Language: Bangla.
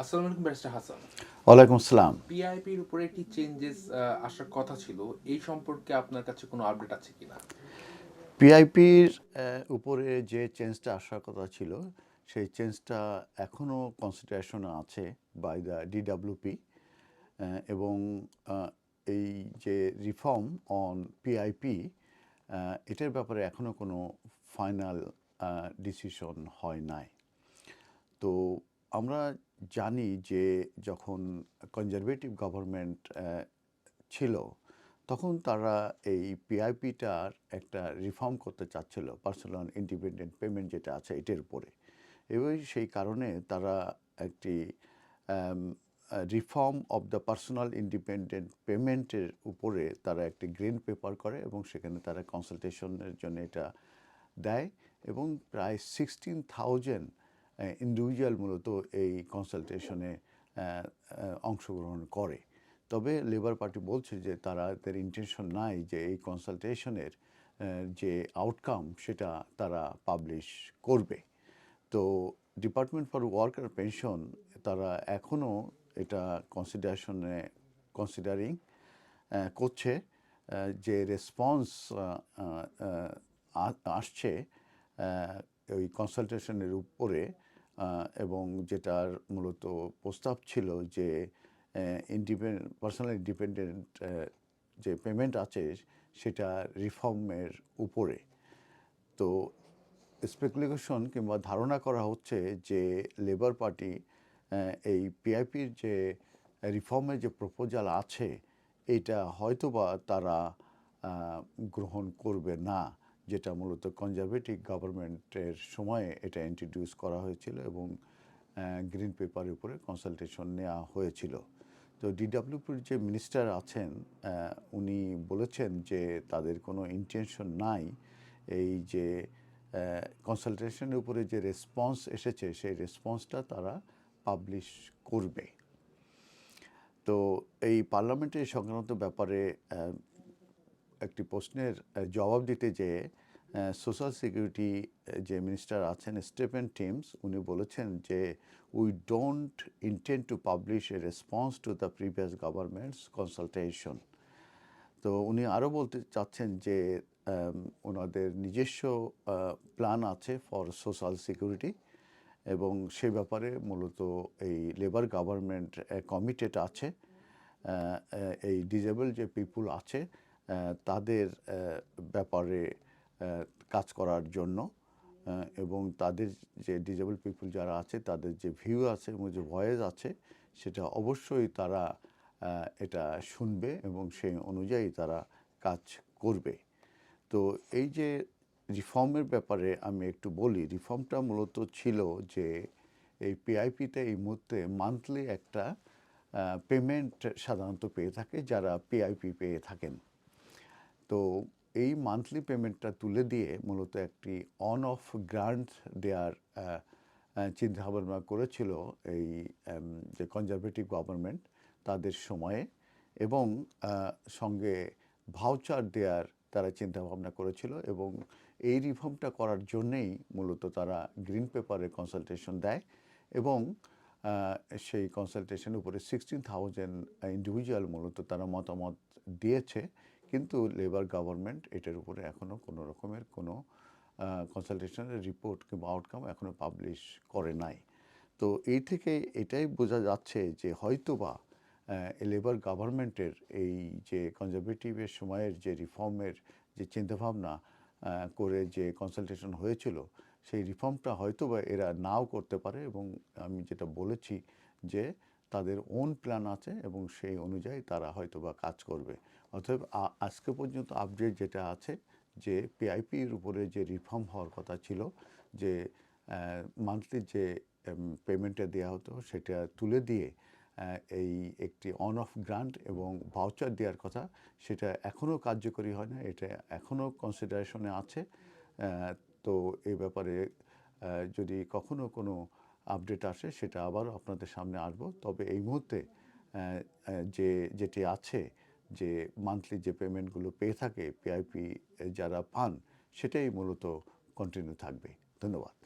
আসসালামু আলাইকুম ব্যারিস্টার হাসান। ওয়ালাইকুম আসসালাম। পিআইপির উপরে একটি চেঞ্জেস আসার কথা ছিল এই সম্পর্কে আপনার কাছে কোনো আপডেট আছে কিনা? পিআইপির উপরে যে চেঞ্জটা আসার কথা ছিল সেই চেঞ্জটা এখনও কনসিডারেশনে আছে বাই দ্য ডিডাব্লিউপি এবং এই যে রিফর্ম অন পিআইপি এটার ব্যাপারে এখনও কোনো ফাইনাল ডিসিশন হয় নাই। তো আমরা জানি যে যখন কনজারভেটিভ গভর্নমেন্ট ছিল, তখন তারা এই পিআইপিটার একটা রিফর্ম করতে চাচ্ছিল পার্সোনাল ইন্ডিপেন্ডেন্ট পেমেন্ট যেটা আছে এটার উপরে। এবং সেই কারণে তারা একটি reform of the personal independent পেমেন্টের উপরে তারা একটি গ্রিন পেপার করে এবং সেখানে তারা কনসালটেশনের জন্য এটা দেয় এবং প্রায় সিক্সটিন থাউজেন্ড ইন্ডিভিজুয়াল মূলত এই কনসালটেশনে অংশগ্রহণ করে। তবে লেবার পার্টি বলছে যে তারা, তাদের ইন্টেনশন নাই যে এই কনসালটেশনের যে আউটকাম সেটা তারা পাবলিশ করবে। তো ডিপার্টমেন্ট ফর ওয়ার্কার পেনশন তারা এখনও এটা কনসিডারেশনে কনসিডারিং করছে যে রেসপন্স আসছে ওই কনসালটেশনের উপরে এবং যেটার মূলত প্রস্তাব ছিল যে ইন্ডিপেন্ডেন্ট পার্সোনাল ইন্ডিপেন্ডেন্ট যে পেমেন্ট আছে সেটা রিফর্মের উপরে। তো স্পেকুলেশন কিংবা ধারণা করা হচ্ছে যে লেবার পার্টি এই পিআইপির যে রিফর্মের যে প্রপোজাল আছে, এটা হয়তোবা তারা গ্রহণ করবে না। যেটা মূলত কনজারভেটিভ গভর্নমেন্টের সময়ে এটা ইন্ট্রোডিউস করা হয়েছিল এবং গ্রিন পেপারের উপরে কনসালটেশন নেওয়া হয়েছিল। তো ডিডাব্লিউপির যে মিনিস্টার আছেন উনি বলেছেন যে তাদের কোনো ইন্টেনশন নাই এই যে কনসালটেশনের উপরে যে রেসপন্স এসেছে, সেই রেসপন্সটা তারা পাবলিশ করবে। তো এই পার্লামেন্টে সংক্রান্ত ব্যাপারে একটি প্রশ্নের জবাব দিতে যে সোশ্যাল সিকিউরিটি যে মিনিস্টার আছেন স্টেফেন টিমস উনি বলেছেন যে we don't intend to publish a response to the previous government's consultation তো উনি আরও বলতে চাচ্ছেন যে ওনাদের নিজস্ব প্ল্যান আছে ফর সোশ্যাল সিকিউরিটি এবং সে ব্যাপারে মূলত এই লেবার গভর্নমেন্ট কমিটেড আছে এই ডিজেবল যে পিপুল আছে তাদের ব্যাপারে কাজ করার জন্য এবং তাদের যে ডিজেবল পিপুল যারা আছে, তাদের যে ভিউ আছে এবং যে ভয়েস আছে, সেটা অবশ্যই তারা এটা শুনবে এবং সেই অনুযায়ী তারা কাজ করবে। তো এই যে রিফর্মের ব্যাপারে আমি একটু বলি রিফর্মটা মূলত ছিল যে এই পিআইপিতে এই মুহূর্তে মান্থলি একটা পেমেন্ট সাধারণত পেয়ে থাকে যারা পিআইপি পেয়ে থাকেন। তো এই মান্থলি পেমেন্টটা তুলে দিয়ে মূলত একটি অন অফ গ্রান্ট দেওয়ার চিন্তাভাবনা করেছিল এই যে কনজারভেটিভ গভর্নমেন্ট তাদের সময়ে এবং সঙ্গে ভাউচার দেওয়ার তারা চিন্তাভাবনা করেছিল এবং এই রিফর্মটা করার জন্যেই মূলত তারা গ্রিন পেপারে কনসালটেশন দেয় এবং সেই কনসালটেশনের উপরে সিক্সটিন থাউজেন্ড ইন্ডিভিজুয়াল মূলত তারা মতামত দিয়েছে কিন্তু লেবার গভর্নমেন্ট এটার উপরে এখনও কোনো রকমের কোনো কনসালটেশনের রিপোর্ট কিংবা আউটকাম এখনও পাবলিশ করে নাই। তো এই থেকে এটাই বোঝা যাচ্ছে যে হয়তোবা লেবার গভর্নমেন্টের এই যে কনজারভেটিভের সময়ের যে রিফর্মের যে চিন্তাভাবনা করে যে কনসালটেশন হয়েছিল, সেই রিফর্মটা হয়তোবা এরা নাও করতে পারে এবং আমি যেটা বলেছি যে তাদের ওন প্ল্যান আছে এবং সেই অনুযায়ী তারা হয়তোবা কাজ করবে। অতএব আজকে পর্যন্ত আপডেট যেটা আছে, যে পিআইপির উপরে যে রিফর্ম হওয়ার কথা ছিল, যে মান্থলি যে পেমেন্টটা দেওয়া হতো সেটা তুলে দিয়ে এই একটি অন অফ গ্রান্ট এবং ভাউচার দেওয়ার কথা, সেটা এখনও কার্যকরী হয় না, এটা এখনও কনসিডারেশনে আছে তো এই ব্যাপারে যদি কখনো কোনো আপডেট আসে সেটা আবার আপনাদের সামনে আসব। তবে এই মুহূর্তে যে, যেটি আছে যে মান্থলি যে পেমেন্টগুলো পেয়ে থাকে পিআইপি যারা পান সেটাই মূলত কন্টিনিউ থাকবে। ধন্যবাদ।